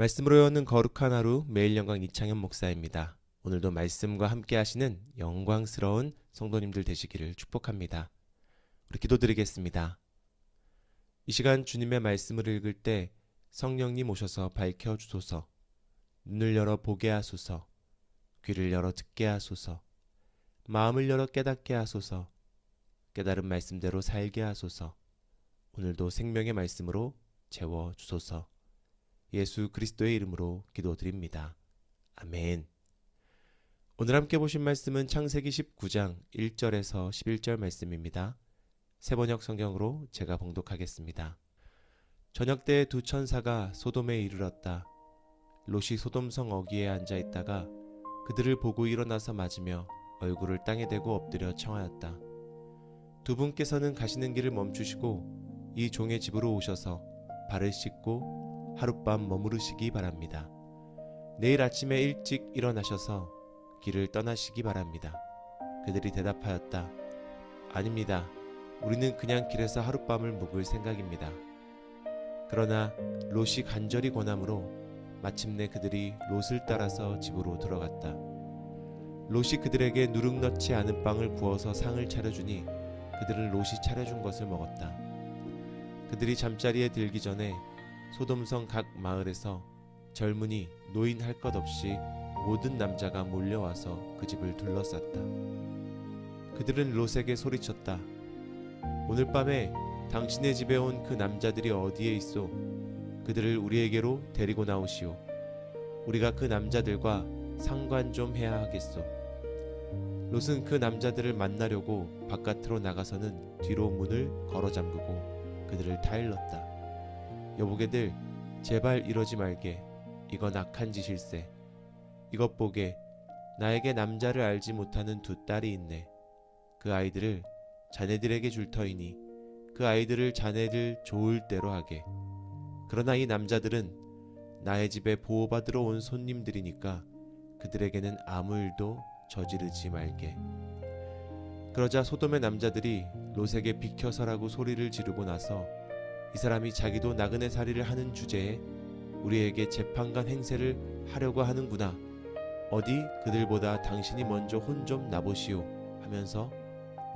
말씀으로 여는 거룩한 하루 매일 영광 이창현 목사입니다. 오늘도 말씀과 함께 하시는 영광스러운 성도님들 되시기를 축복합니다. 우리 기도드리겠습니다. 이 시간 주님의 말씀을 읽을 때 성령님 오셔서 밝혀 주소서. 눈을 열어 보게 하소서. 귀를 열어 듣게 하소서. 마음을 열어 깨닫게 하소서. 깨달은 말씀대로 살게 하소서. 오늘도 생명의 말씀으로 채워 주소서. 예수 그리스도의 이름으로 기도드립니다. 아멘. 오늘 함께 보신 말씀은 창세기 19장 1절에서 11절 말씀입니다. 세번역 성경으로 제가 봉독하겠습니다. 저녁 때 두 천사가 소돔에 이르렀다. 롯이 소돔성 어귀에 앉아 있다가 그들을 보고 일어나서 맞으며 얼굴을 땅에 대고 엎드려 청하였다. 두 분께서는 가시는 길을 멈추시고 이 종의 집으로 오셔서 발을 씻고 하룻밤 머무르시기 바랍니다. 내일 아침에 일찍 일어나셔서 길을 떠나시기 바랍니다. 그들이 대답하였다. 아닙니다. 우리는 그냥 길에서 하룻밤을 묵을 생각입니다. 그러나 롯이 간절히 권함으로 마침내 그들이 롯을 따라서 집으로 들어갔다. 롯이 그들에게 누룩 넣지 않은 빵을 구워서 상을 차려주니 그들은 롯이 차려준 것을 먹었다. 그들이 잠자리에 들기 전에 소돔성 각 마을에서 젊은이 노인 할 것 없이 모든 남자가 몰려와서 그 집을 둘러쌌다. 그들은 롯에게 소리쳤다. 오늘 밤에 당신의 집에 온 그 남자들이 어디에 있소? 그들을 우리에게로 데리고 나오시오. 우리가 그 남자들과 상관 좀 해야 하겠소. 롯은 그 남자들을 만나려고 바깥으로 나가서는 뒤로 문을 걸어 잠그고 그들을 타일렀다. 여보게들 제발 이러지 말게. 이건 악한 짓일세. 이것 보게 나에게 남자를 알지 못하는 두 딸이 있네. 그 아이들을 자네들에게 줄 터이니 그 아이들을 자네들 좋을 대로 하게. 그러나 이 남자들은 나의 집에 보호받으러 온 손님들이니까 그들에게는 아무 일도 저지르지 말게. 그러자 소돔의 남자들이 롯에게 비켜서라고 소리를 지르고 나서 이 사람이 자기도 나그네 살이를 하는 주제에 우리에게 재판관 행세를 하려고 하는구나. 어디 그들보다 당신이 먼저 혼 좀 나보시오 하면서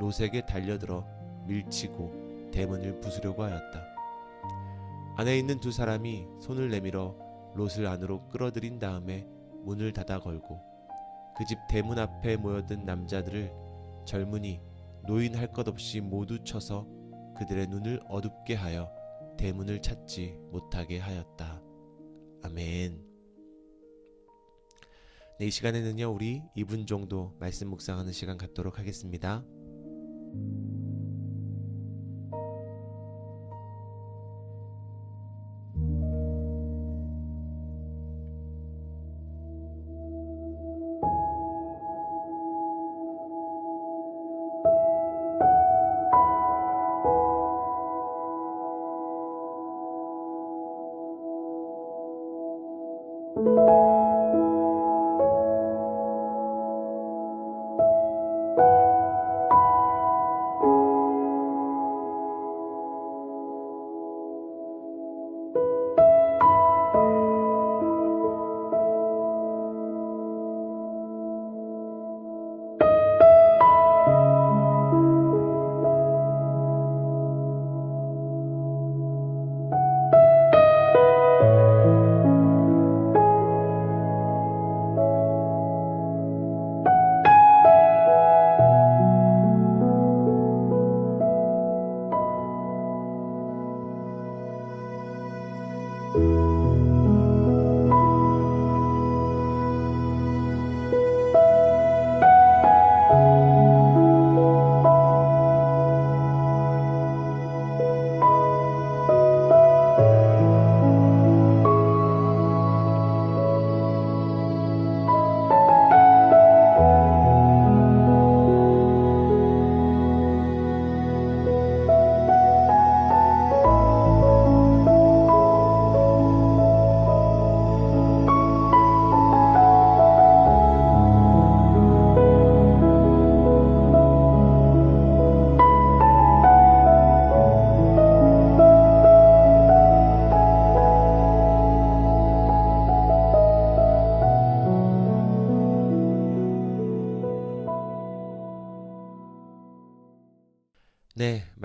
롯에게 달려들어 밀치고 대문을 부수려고 하였다. 안에 있는 두 사람이 손을 내밀어 롯을 안으로 끌어들인 다음에 문을 닫아 걸고 그 집 대문 앞에 모여든 남자들을 젊은이 노인 할 것 없이 모두 쳐서 그들의 눈을 어둡게 하여 대문을 찾지 못하게 하였다. 아멘. 네, 이 시간에는요, 우리 2분 정도 말씀 묵상하는 시간 갖도록 하겠습니다.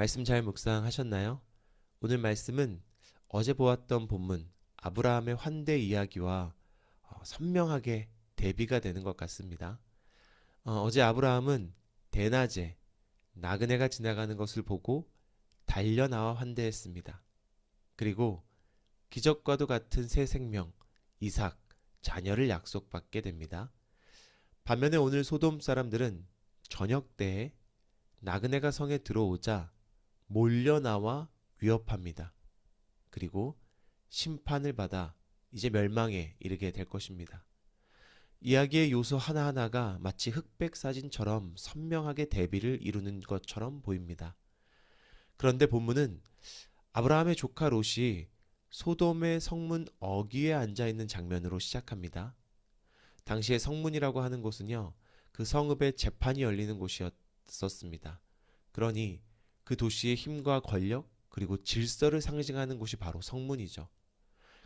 말씀 잘 묵상하셨나요? 오늘 말씀은 어제 보았던 본문 아브라함의 환대 이야기와 어, 선명하게 대비가 되는 것 같습니다. 어, 제 아브라함은 대낮에 나그네가 지나가는 것을 보고 달려 나와 환대했습니다. 그리고 기적과도 같은 새 생명 이삭 자녀를 약속받게 됩니다. 반면에 오늘 소돔 사람들은 저녁 때에 나그네가 성에 들어오자 몰려 나와 위협합니다. 그리고 심판을 받아 이제 멸망에 이르게 될 것입니다. 이야기의 요소 하나하나가 마치 흑백 사진처럼 선명하게 대비를 이루는 것처럼 보입니다. 그런데 본문은 아브라함의 조카 롯이 소돔의 성문 어귀에 앉아 있는 장면으로 시작합니다. 당시의 성문이라고 하는 곳은요, 그 성읍의 재판이 열리는 곳이었었습니다. 그러니 그 도시의 힘과 권력 그리고 질서를 상징하는 곳이 바로 성문이죠.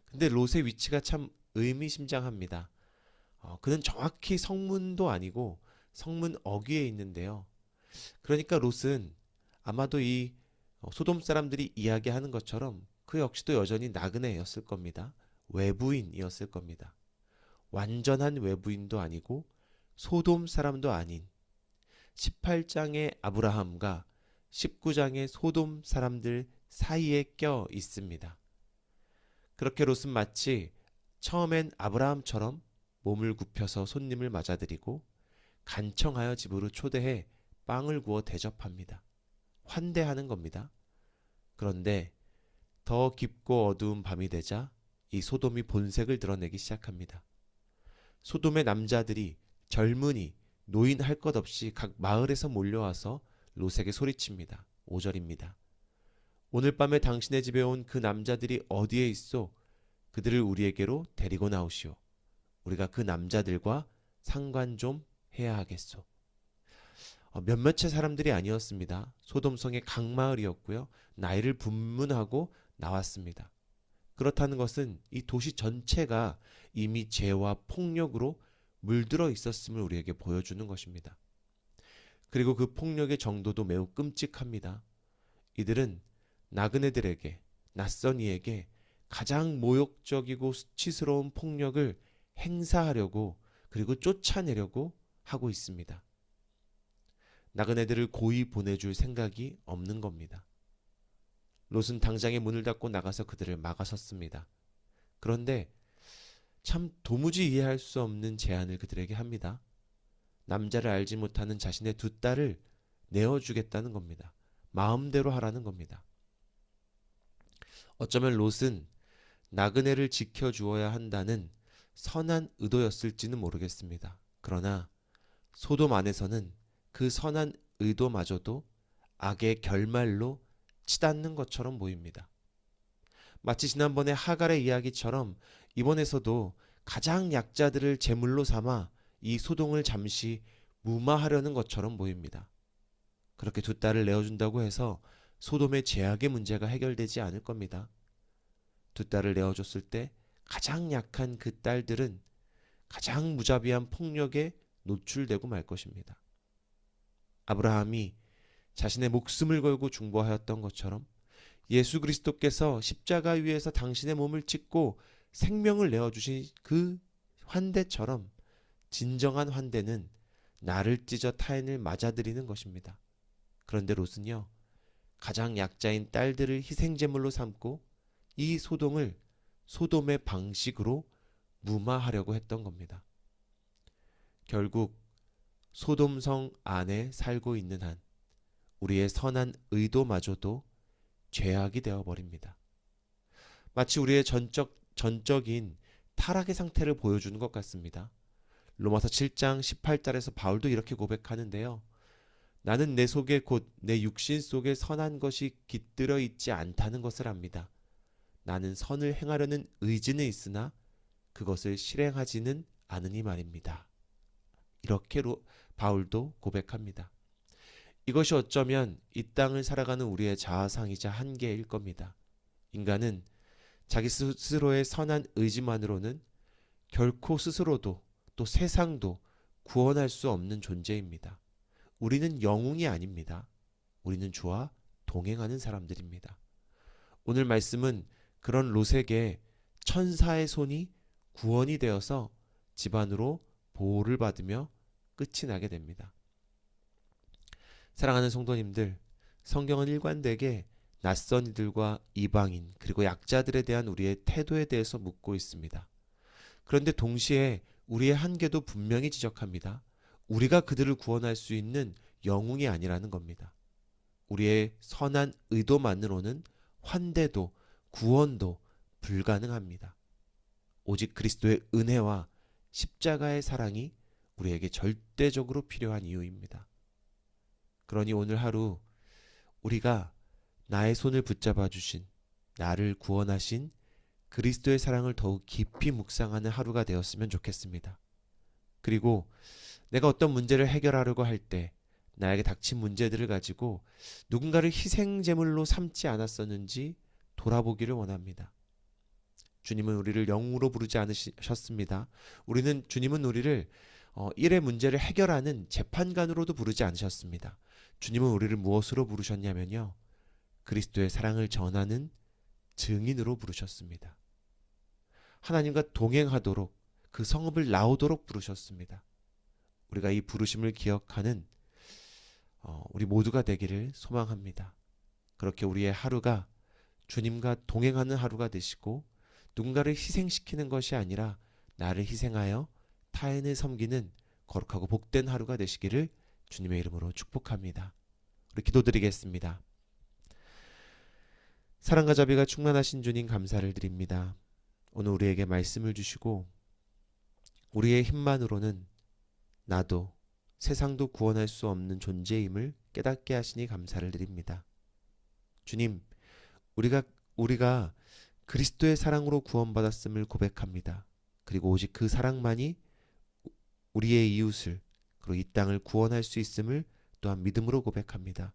근데 롯의 위치가 참 의미심장합니다. 어, 그는 정확히 성문도 아니고 성문 어귀에 있는데요. 그러니까 롯은 아마도 이 어, 소돔 사람들이 이야기하는 것처럼 그 역시도 여전히 나그네였을 겁니다. 외부인이었을 겁니다. 완전한 외부인도 아니고 소돔 사람도 아닌 18장의 아브라함과 19장의 소돔 사람들 사이에 껴 있습니다. 그렇게 롯은 마치 처음엔 아브라함처럼 몸을 굽혀서 손님을 맞아들이고 간청하여 집으로 초대해 빵을 구워 대접합니다. 환대하는 겁니다. 그런데 더 깊고 어두운 밤이 되자 이 소돔이 본색을 드러내기 시작합니다. 소돔의 남자들이 젊은이, 노인 할 것 없이 각 마을에서 몰려와서 롯에게 소리칩니다. 5절입니다. 오늘 밤에 당신의 집에 온 그 남자들이 어디에 있어? 그들을 우리에게로 데리고 나오시오. 우리가 그 남자들과 상관 좀 해야 하겠소. 어, 몇몇의 사람들이 아니었습니다. 소돔성의 각 마을이었고요. 나이를 분문하고 나왔습니다. 그렇다는 것은 이 도시 전체가 이미 죄와 폭력으로 물들어 있었음을 우리에게 보여주는 것입니다. 그리고 그 폭력의 정도도 매우 끔찍합니다. 이들은 나그네들에게, 낯선 이에게 가장 모욕적이고 수치스러운 폭력을 행사하려고 그리고 쫓아내려고 하고 있습니다. 나그네들을 고이 보내줄 생각이 없는 겁니다. 롯은 당장에 문을 닫고 나가서 그들을 막아섰습니다. 그런데 참 도무지 이해할 수 없는 제안을 그들에게 합니다. 남자를 알지 못하는 자신의 두 딸을 내어주겠다는 겁니다. 마음대로 하라는 겁니다. 어쩌면 롯은 나그네를 지켜주어야 한다는 선한 의도였을지는 모르겠습니다. 그러나 소돔 안에서는 그 선한 의도마저도 악의 결말로 치닫는 것처럼 보입니다. 마치 지난번에 하갈의 이야기처럼 이번에서도 가장 약자들을 제물로 삼아 이 소동을 잠시 무마하려는 것처럼 보입니다. 그렇게 두 딸을 내어준다고 해서 소돔의 제약의 문제가 해결되지 않을 겁니다. 두 딸을 내어줬을 때 가장 약한 그 딸들은 가장 무자비한 폭력에 노출되고 말 것입니다. 아브라함이 자신의 목숨을 걸고 중보하였던 것처럼 예수 그리스도께서 십자가 위에서 당신의 몸을 찢고 생명을 내어주신 그 환대처럼 진정한 환대는 나를 찢어 타인을 맞아들이는 것입니다. 그런데 롯은요, 가장 약자인 딸들을 희생제물로 삼고 이 소동을 소돔의 방식으로 무마하려고 했던 겁니다. 결국 소돔성 안에 살고 있는 한 우리의 선한 의도마저도 죄악이 되어 버립니다. 마치 우리의 전적 전적인 타락의 상태를 보여주는 것 같습니다. 로마서 7장 18절에서 바울도 이렇게 고백하는데요. 나는 내 속에 곧 내 육신 속에 선한 것이 깃들어 있지 않다는 것을 압니다. 나는 선을 행하려는 의지는 있으나 그것을 실행하지는 않으니 말입니다. 이렇게 로, 바울도 고백합니다. 이것이 어쩌면 이 땅을 살아가는 우리의 자아상이자 한계일 겁니다. 인간은 자기 스스로의 선한 의지만으로는 결코 스스로도 또 세상도 구원할 수 없는 존재입니다. 우리는 영웅이 아닙니다. 우리는 주와 동행하는 사람들입니다. 오늘 말씀은 그런 롯에게 천사의 손이 구원이 되어서 집안으로 보호를 받으며 끝이 나게 됩니다. 사랑하는 성도님들, 성경은 일관되게 낯선 이들과 이방인 그리고 약자들에 대한 우리의 태도에 대해서 묻고 있습니다. 그런데 동시에 우리의 한계도 분명히 지적합니다. 우리가 그들을 구원할 수 있는 영웅이 아니라는 겁니다. 우리의 선한 의도만으로는 환대도 구원도 불가능합니다. 오직 그리스도의 은혜와 십자가의 사랑이 우리에게 절대적으로 필요한 이유입니다. 그러니 오늘 하루 우리가 나의 손을 붙잡아 주신 나를 구원하신 그리스도의 사랑을 더욱 깊이 묵상하는 하루가 되었으면 좋겠습니다. 그리고 내가 어떤 문제를 해결하려고 할 때 나에게 닥친 문제들을 가지고 누군가를 희생제물로 삼지 않았었는지 돌아보기를 원합니다. 주님은 우리를 영으로 부르지 않으셨습니다. 우리는 주님은 우리를 어, 일의 문제를 해결하는 재판관으로도 부르지 않으셨습니다. 주님은 우리를 무엇으로 부르셨냐면요. 그리스도의 사랑을 전하는 증인으로 부르셨습니다. 하나님과 동행하도록 그 성읍을 나오도록 부르셨습니다. 우리가 이 부르심을 기억하는 어, 우리 모두가 되기를 소망합니다. 그렇게 우리의 하루가 주님과 동행하는 하루가 되시고 누군가를 희생시키는 것이 아니라 나를 희생하여 타인을 섬기는 거룩하고 복된 하루가 되시기를 주님의 이름으로 축복합니다. 우리 기도드리겠습니다. 사랑과 자비가 충만하신 주님 감사를 드립니다. 오늘 우리에게 말씀을 주시고 우리의 힘만으로는 나도 세상도 구원할 수 없는 존재임을 깨닫게 하시니 감사를 드립니다. 주님, 우리가 우리가 그리스도의 사랑으로 구원받았음을 고백합니다. 그리고 오직 그 사랑만이 우리의 이웃을 그리고 이 땅을 구원할 수 있음을 또한 믿음으로 고백합니다.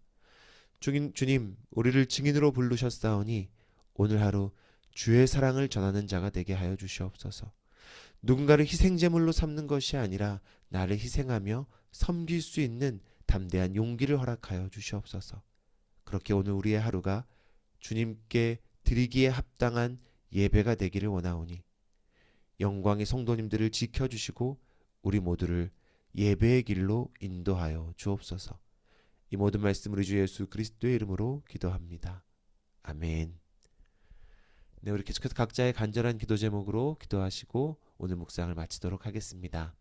주님, 주님, 우리를 증인으로 부르셨사오니 오늘 하루 주의 사랑을 전하는 자가 되게 하여 주시옵소서. 누군가를 희생제물로 삼는 것이 아니라 나를 희생하며 섬길 수 있는 담대한 용기를 허락하여 주시옵소서. 그렇게 오늘 우리의 하루가 주님께 드리기에 합당한 예배가 되기를 원하오니 영광의 성도님들을 지켜주시고 우리 모두를 예배의 길로 인도하여 주옵소서. 이 모든 말씀을 주 예수 그리스도의 이름으로 기도합니다. 아멘. 네, 우리 계속해서 각자의 간절한 기도 제목으로 기도하시고 오늘 묵상을 마치도록 하겠습니다.